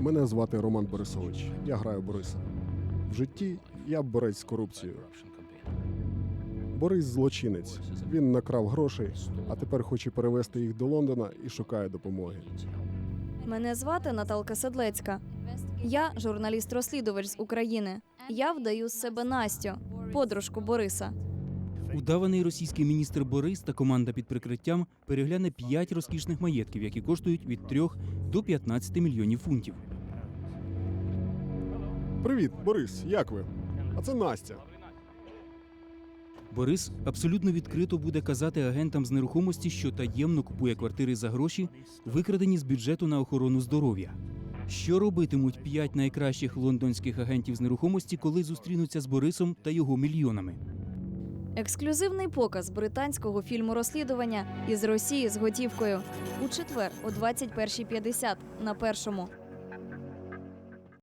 Мене звати Роман Борисович. Я граю Бориса. В житті я борець з корупцією. Борис злочинець. Він накрав грошей, а тепер хоче перевезти їх до Лондона і шукає допомоги. Мене звати Наталка Седлецька. Я журналіст-розслідувач з України. Я вдаю з себе Настю, подружку Бориса. Удаваний російський міністр Борис та команда під прикриттям перегляне п'ять розкішних маєтків, які коштують від 3 до 15 мільйонів фунтів. Привіт, Борис, як ви? А це Настя. Борис абсолютно відкрито буде казати агентам з нерухомості, що таємно купує квартири за гроші, викрадені з бюджету на охорону здоров'я. Що робитимуть п'ять найкращих лондонських агентів з нерухомості, коли зустрінуться з Борисом та його мільйонами? Ексклюзивний показ британського фільму розслідування із Росії з готівкою у четвер о 21.50 на першому.